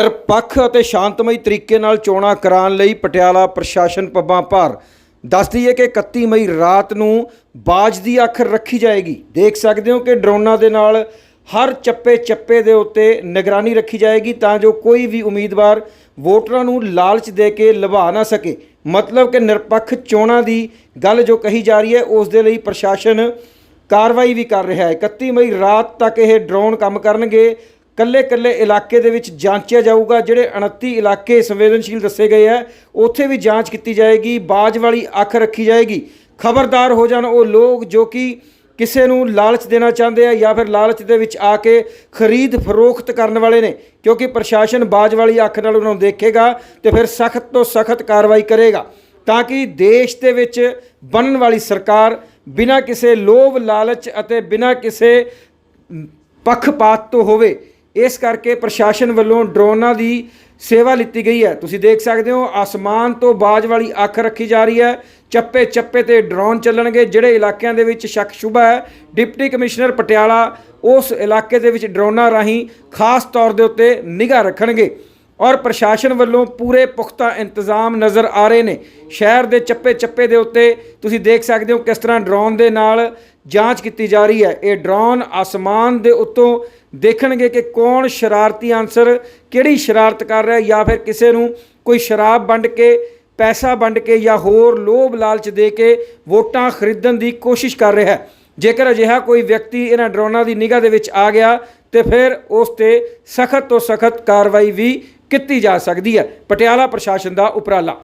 ਨਿਰਪੱਖ ਅਤੇ ਸ਼ਾਂਤਮਈ ਤਰੀਕੇ ਨਾਲ ਚੋਣਾਂ ਕਰਾਉਣ ਲਈ ਪਟਿਆਲਾ ਪ੍ਰਸ਼ਾਸਨ ਪੱਬਾਂ ਭਾਰ। ਦੱਸਦੀ ਹੈ ਕਿ 31 ਮਈ ਰਾਤ ਨੂੰ ਬਾਜ ਦੀ ਅੱਖ ਰੱਖੀ ਜਾਏਗੀ। ਦੇਖ ਸਕਦੇ ਹੋ ਕਿ ਡਰੋਨਾਂ ਦੇ ਨਾਲ ਹਰ ਚੱਪੇ ਚੱਪੇ ਦੇ ਉੱਤੇ ਨਿਗਰਾਨੀ ਰੱਖੀ ਜਾਏਗੀ ਤਾਂ ਜੋ ਕੋਈ ਵੀ ਉਮੀਦਵਾਰ ਵੋਟਰਾਂ ਨੂੰ ਲਾਲਚ ਦੇ ਕੇ ਲਭਾ ਨਾ ਸਕੇ। ਮਤਲਬ ਕਿ ਨਿਰਪੱਖ ਚੋਣਾਂ ਦੀ ਗੱਲ ਜੋ ਕਹੀ ਜਾ ਰਹੀ ਹੈ, ਉਸ ਦੇ ਲਈ ਪ੍ਰਸ਼ਾਸਨ ਕਾਰਵਾਈ ਵੀ ਕਰ ਰਿਹਾ ਹੈ। 31 ਮਈ ਰਾਤ ਤੱਕ ਇਹ ਡਰੋਨ ਕੰਮ ਕਰਨਗੇ। ਕੱਲੇ ਕੱਲੇ ਇਲਾਕੇ ਦੇ ਵਿੱਚ ਜਾਂਚਿਆ ਜਾਊਗਾ, ਜਿਹੜੇ 29 ਇਲਾਕੇ ਸੰਵੇਦਨਸ਼ੀਲ ਦੱਸੇ ਗਏ ਹੈ ਉੱਥੇ ਵੀ ਜਾਂਚ ਕੀਤੀ ਜਾਏਗੀ, ਬਾਜ ਵਾਲੀ ਅੱਖ ਰੱਖੀ ਜਾਏਗੀ। ਖਬਰਦਾਰ ਹੋ ਜਾਣ ਉਹ ਲੋਕ ਜੋ ਕਿ ਕਿਸੇ ਨੂੰ ਲਾਲਚ ਦੇਣਾ ਚਾਹੁੰਦੇ ਆ ਜਾਂ ਫਿਰ ਲਾਲਚ ਦੇ ਵਿੱਚ ਆ ਕੇ ਖਰੀਦ ਫਰੋਖਤ ਕਰਨ ਵਾਲੇ ਨੇ, ਕਿਉਂਕਿ ਪ੍ਰਸ਼ਾਸਨ ਬਾਜ ਵਾਲੀ ਅੱਖ ਨਾਲ ਉਹਨਾਂ ਨੂੰ ਦੇਖੇਗਾ ਤੇ ਫਿਰ ਸਖਤ ਤੋਂ ਸਖਤ ਕਾਰਵਾਈ ਕਰੇਗਾ। ਤਾਂ ਕਿ ਦੇਸ਼ ਦੇ ਵਿੱਚ ਬਣਨ ਵਾਲੀ ਸਰਕਾਰ ਬਿਨਾਂ ਕਿਸੇ ਲੋਭ ਲਾਲਚ ਅਤੇ ਬਿਨਾਂ ਕਿਸੇ ਪੱਖਪਾਤ ਤੋਂ ਹੋਵੇ ਇਸ ਕਰਕੇ ਪ੍ਰਸ਼ਾਸਨ ਵੱਲੋਂ ਡਰੋਨਾਂ ਦੀ ਸੇਵਾ ਲਿੱਤੀ ਗਈ ਹੈ। ਤੁਸੀਂ ਦੇਖ ਸਕਦੇ ਹੋ, ਆਸਮਾਨ ਤੋਂ ਬਾਜ ਵਾਲੀ ਅੱਖ ਰੱਖੀ ਜਾ ਰਹੀ ਹੈ। ਚੱਪੇ ਚੱਪੇ ਤੇ ਡਰੋਨ ਚੱਲਣਗੇ, ਜਿਹੜੇ ਇਲਾਕਿਆਂ ਦੇ ਵਿੱਚ ਸ਼ੱਕ ਸ਼ੁਬਾ ਹੈ। ਡਿਪਟੀ ਕਮਿਸ਼ਨਰ ਪਟਿਆਲਾ ਉਸ ਇਲਾਕੇ ਦੇ ਵਿੱਚ ਡਰੋਨਾਂ ਰਾਹੀਂ ਖਾਸ ਤੌਰ ਦੇ ਉੱਤੇ ਨਿਗਾਹ ਰੱਖਣਗੇ। ਔਰ ਪ੍ਰਸ਼ਾਸਨ ਵੱਲੋਂ ਪੂਰੇ ਪੁਖਤਾ ਇੰਤਜ਼ਾਮ ਨਜ਼ਰ ਆ ਰਹੇ ਨੇ। ਸ਼ਹਿਰ ਦੇ ਚੱਪੇ ਚੱਪੇ ਦੇ ਉੱਤੇ ਤੁਸੀਂ ਦੇਖ ਸਕਦੇ ਹੋ ਕਿਸ ਤਰ੍ਹਾਂ ਡਰੋਨ ਦੇ ਨਾਲ ਜਾਂਚ ਕੀਤੀ ਜਾ ਰਹੀ ਹੈ। ਇਹ ਡਰੋਨ ਆਸਮਾਨ ਦੇ ਉੱਤੋਂ ਦੇਖਣਗੇ ਕਿ ਕੌਣ ਸ਼ਰਾਰਤੀ ਅਨਸਰ ਕਿਹੜੀ ਸ਼ਰਾਰਤ ਕਰ ਰਿਹਾ ਜਾਂ ਫਿਰ ਕਿਸੇ ਨੂੰ ਕੋਈ ਸ਼ਰਾਬ ਵੰਡ ਕੇ, ਪੈਸਾ ਵੰਡ ਕੇ ਜਾਂ ਹੋਰ ਲੋਭ ਲਾਲਚ ਦੇ ਕੇ ਵੋਟਾਂ ਖਰੀਦਣ ਦੀ ਕੋਸ਼ਿਸ਼ ਕਰ ਰਿਹਾ ਹੈ। ਜੇਕਰ ਅਜਿਹਾ ਕੋਈ ਵਿਅਕਤੀ ਇਹਨਾਂ ਡਰੋਨਾਂ ਦੀ ਨਿਗਾਹ ਦੇ ਵਿੱਚ ਆ ਗਿਆ, ਤੇ ਫਿਰ ਉਸ ਤੇ ਸਖਤ ਤੋਂ ਸਖਤ ਕਾਰਵਾਈ ਵੀ ਕੀਤੀ ਜਾ ਸਕਦੀ ਹੈ। ਪਟਿਆਲਾ ਪ੍ਰਸ਼ਾਸਨ ਦਾ ਉਪਰਾਲਾ।